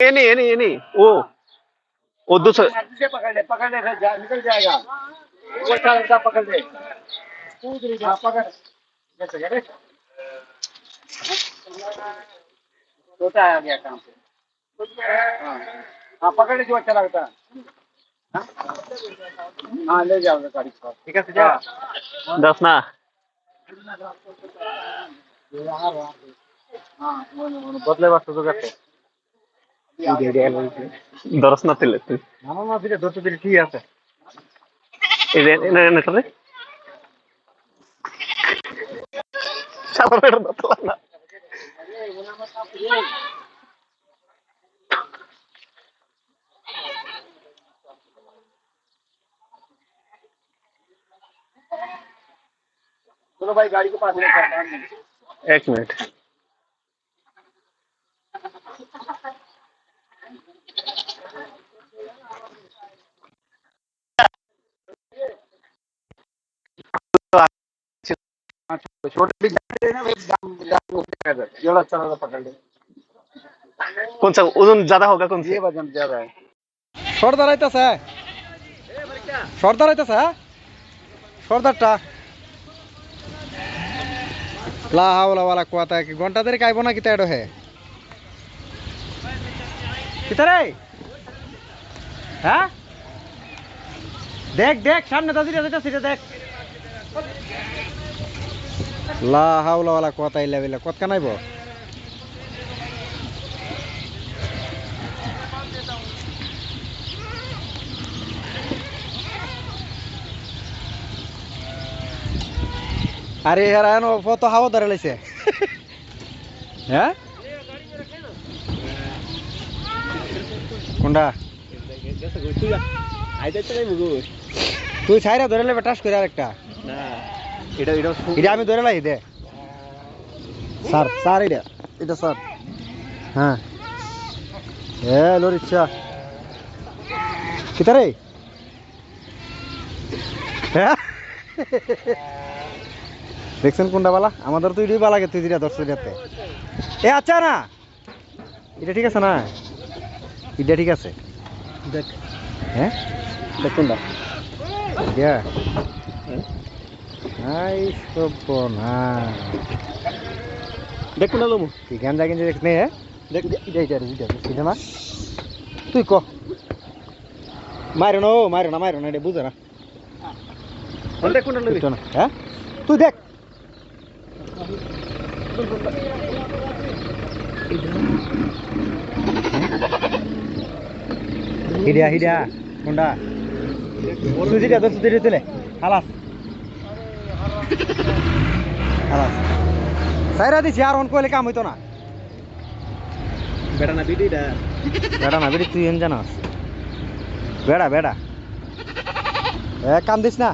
ये नहीं ये नहीं ये नहीं वो वो दूसरा से पकड़ ले पकड़ ले जा, निकल जाएगा वो पकड़ ले. हाँ पकड़. जैसे करे छोटा आ गया काम पे. हाँ हाँ पकड़ ले जो अच्छा लगता है. हाँ? ले जाओ गाड़ी को. ठीक है दस ना। हाँ बदले तो करते ದೊರಸ್ನತ್ತಿಲ್ಲ ನಾನು ಮಾತ್ರ ದೊಡ್ಡ ಟೀ ಆತ ಇದೇನೇನೈತದೆ चलो भाई गाड़ी को पास में एक मिनट छोटे भी जाते ना दाम दाम एवढा चला पकड़ ले कौन सा वजन ज्यादा होगा कौन ये सा वजन ज्यादा है সর্দার আইতাছে সর্দার আইতাছে হ্যাঁ সর্দারটা লা হাওলা ওয়ালা কুয়াতা কি ঘন্টা ধরে কাইব না কিতা এডো হে কিতা রে হ্যাঁ দেখ দেখ সামনে দাদিরা যেটা সেটা দেখ লা হাওলা ওয়ালা কুয়াতা ইল্লা বিল্লাহ। কত কানাইব আরে এরা এনো কত হাওয়া ধরে লাইছে। হ্যাঁ কোনটা তুই ছাইরা ধরে লেবে টাস করে আরেকটা। এটা এটা এটা আমি ধরে লাই দে। স্যার স্যার এটা এটা স্যার। হ্যাঁ। এ লরিচ্ছা কিতা রে? হ্যাঁ? দেখছেন কোনটা বালা? আমাদের তো এটাই দিটা দর্শক যাতে এ আচ্ছা না। এটা ঠিক আছে না? এটা ঠিক আছে। দেখ। হ্যাঁ? দেখ কোনটা। দিয়া আই সব না দেখ কোনটা লমু তুই গাঞ্জা গেঞ্জি দেখ। হ্যাঁ তুই ক। মারো না ও মারো না। মারো না এটা বুঝে না হ্যাঁ? তুই দেখ। হিডিয়া হিডিয়া কোনটা তুই যেটা তোর তুই তুলে। হালাস সাইরা দিছি আর অন কইলে কাম হইতো না। বেড়া না বিডিটা বেড়া না বিড়ি তুই এন জানাস বেড়া বেড়া। এ কাম দিস না।